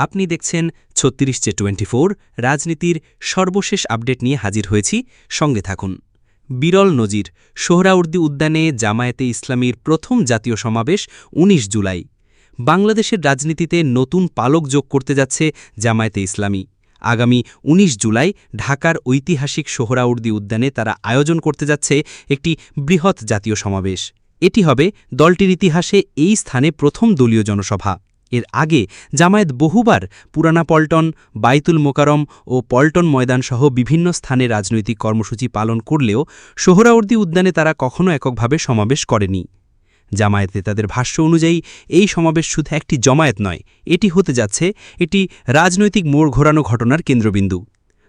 আপনি দেখছেন ছত্রিশ চে টোয়েন্টি রাজনীতির সর্বশেষ আপডেট নিয়ে হাজির হয়েছি। সঙ্গে থাকুন। বিরল নজির সোহরাউর্দি উদ্যানে জামায়াতে ইসলামীর প্রথম জাতীয় সমাবেশ ১৯ জুলাই। বাংলাদেশের রাজনীতিতে নতুন পালক যোগ করতে যাচ্ছে জামায়াতে ইসলামী। আগামী ১৯ জুলাই ঢাকার ঐতিহাসিক সোহরাউর্দি উদ্যানে তারা আয়োজন করতে যাচ্ছে একটি বৃহৎ জাতীয় সমাবেশ। এটি হবে দলটির ইতিহাসে এই স্থানে প্রথম দলীয় জনসভা। এর আগে জামায়াত বহুবার পুরানা পল্টন, বাইতুল মোকারম ও পল্টন ময়দানসহ বিভিন্ন স্থানে রাজনৈতিক কর্মসূচি পালন করলেও সোহরাওয়ার্দী উদ্যানে তারা কখনও এককভাবে সমাবেশ করেনি। জামায়াতে তাদের ভাষ্য অনুযায়ী, এই সমাবেশ শুধু একটি জমায়েত নয়, এটি হতে যাচ্ছে এটি রাজনৈতিক মোড় ঘোরানো ঘটনার কেন্দ্রবিন্দু।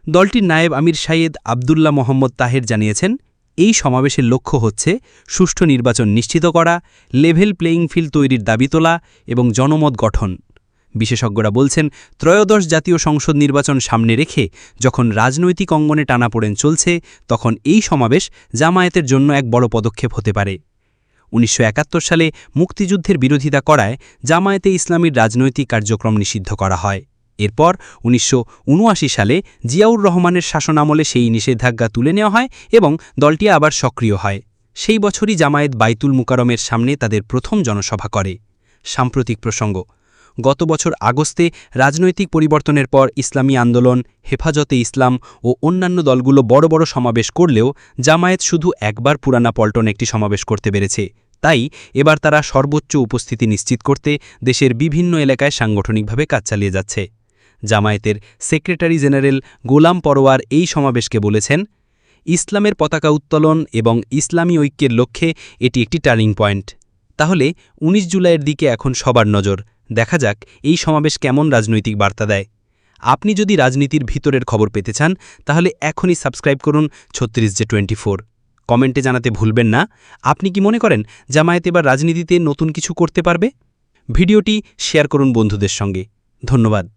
দলটির নায়েব আমির সাইয়েদ আবদুল্লাহ মোহাম্মদ তাহের জানিয়েছেন এই সমাবেশের লক্ষ্য হচ্ছে সুষ্ঠু নির্বাচন নিশ্চিত করা লেভেল প্লেয়িং ফিল্ড তৈরির দাবি তোলা এবং জনমত গঠন। বিশেষজ্ঞরা বলছেন, ত্রয়োদশ জাতীয় সংসদ নির্বাচন সামনে রেখে যখন রাজনৈতিক অঙ্গনে টানাপোড়েন চলছে, তখন এই সমাবেশ জামায়াতের জন্য এক বড় পদক্ষেপ হতে পারে। উনিশশো একাত্তর সালে মুক্তিযুদ্ধের বিরোধিতা করায় জামায়াতে ইসলামীর রাজনৈতিক কার্যক্রম নিষিদ্ধ করা হয়। এরপর উনিশশো উনআশি সালে জিয়াউর রহমানের শাসনামলে সেই নিষেধাজ্ঞা তুলে নেওয়া হয় এবং দলটি আবার সক্রিয় হয়। সেই বছরই জামায়াত বাইতুল মুকারমের সামনে তাদের প্রথম জনসভা করে। সাম্প্রতিক প্রসঙ্গ, গত বছর আগস্টে রাজনৈতিক পরিবর্তনের পর ইসলামী আন্দোলন, হেফাজতে ইসলাম ও অন্যান্য দলগুলো বড় বড় সমাবেশ করলেও জামায়াত শুধু একবার পুরানা পল্টন একটি সমাবেশ করতে পেরেছে। তাই এবার তারা সর্বোচ্চ উপস্থিতি নিশ্চিত করতে দেশের বিভিন্ন এলাকায় সাংগঠনিকভাবে কাজ চালিয়ে যাচ্ছে। জামায়াতের সেক্রেটারি জেনারেল গোলাম পরোয়ার এই সমাবেশকে বলেছেন, ইসলামের পতাকা উত্তোলন এবং ইসলামী ঐক্যের লক্ষ্যে এটি একটি টার্নিং পয়েন্ট। তাহলে ১৯ জুলাইয়ের দিকে এখন সবার নজর। দেখা যাক এই সমাবেশ কেমন রাজনৈতিক বার্তা দেয়। আপনি যদি রাজনীতির ভিতরের খবর পেতে চান, তাহলে এখনই সাবস্ক্রাইব করুন ছত্রিশ জে টোয়েন্টি কমেন্টে জানাতে ভুলবেন না। আপনি কি মনে করেন জামায়াত এবার রাজনীতিতে নতুন কিছু করতে পারবে? ভিডিওটি শেয়ার করুন বন্ধুদের সঙ্গে। ধন্যবাদ।